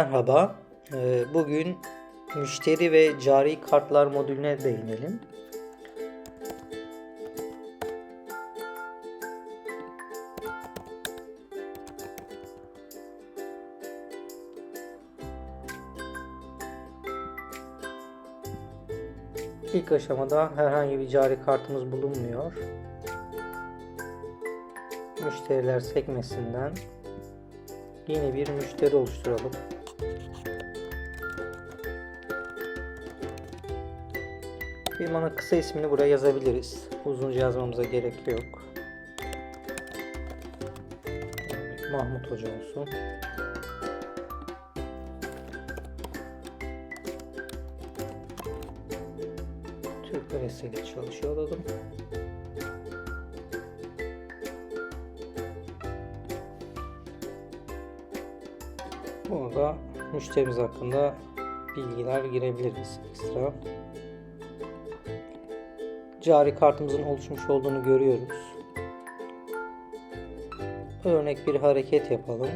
Merhaba. Ee, Bugün müşteri ve cari kartlar modülüne değinelim. İlk aşamada herhangi bir cari kartımız bulunmuyor. Müşteriler sekmesinden yeni bir müşteri oluşturalım. Firmanın kısa ismini buraya yazabiliriz. Uzunca yazmamıza gerek yok. Mahmut Hoca olsun. Türk Lirası'yla çalışıyor olalım. Burada müşterimiz hakkında bilgiler girebiliriz ekstra. Cari kartımızın oluşmuş olduğunu görüyoruz. Örnek bir hareket yapalım.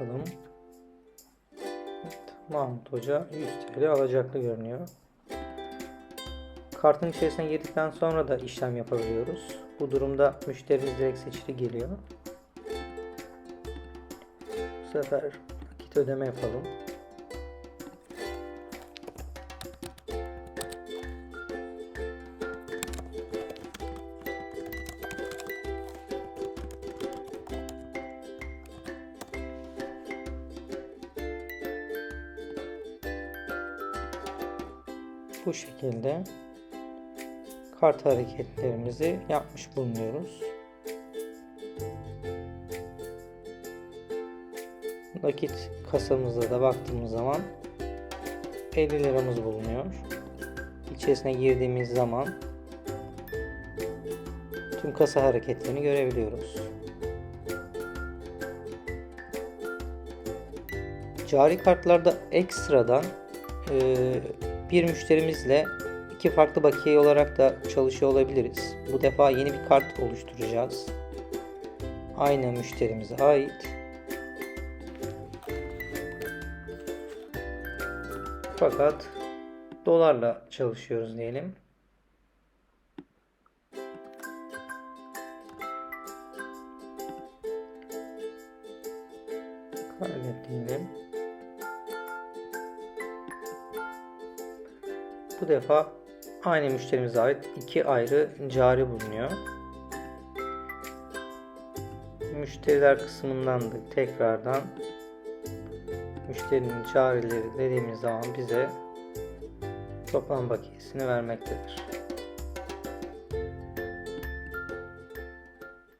Bakalım. Mahmut Hoca 100 TL alacaklı görünüyor. Kartın içerisine girdikten sonra da işlem yapabiliyoruz. Bu durumda müşterimiz direkt seçili geliyor. Bu sefer nakit ödeme yapalım. Bu şekilde kart hareketlerimizi yapmış bulunuyoruz. Nakit kasamızda da baktığımız zaman 50 liramız bulunuyor. İçerisine girdiğimiz zaman tüm kasa hareketlerini görebiliyoruz. Cari kartlarda ekstradan eee bir müşterimizle iki farklı bakiye olarak da çalışıyor olabiliriz. Bu defa yeni bir kart oluşturacağız. Aynı müşterimize ait. Fakat dolarla çalışıyoruz diyelim. Kaydet diyelim. Bu defa aynı müşterimize ait iki ayrı cari bulunuyor. Müşteriler kısmından da tekrardan müşterinin carileri dediğimiz zaman bize toplam bakiyesini vermektedir.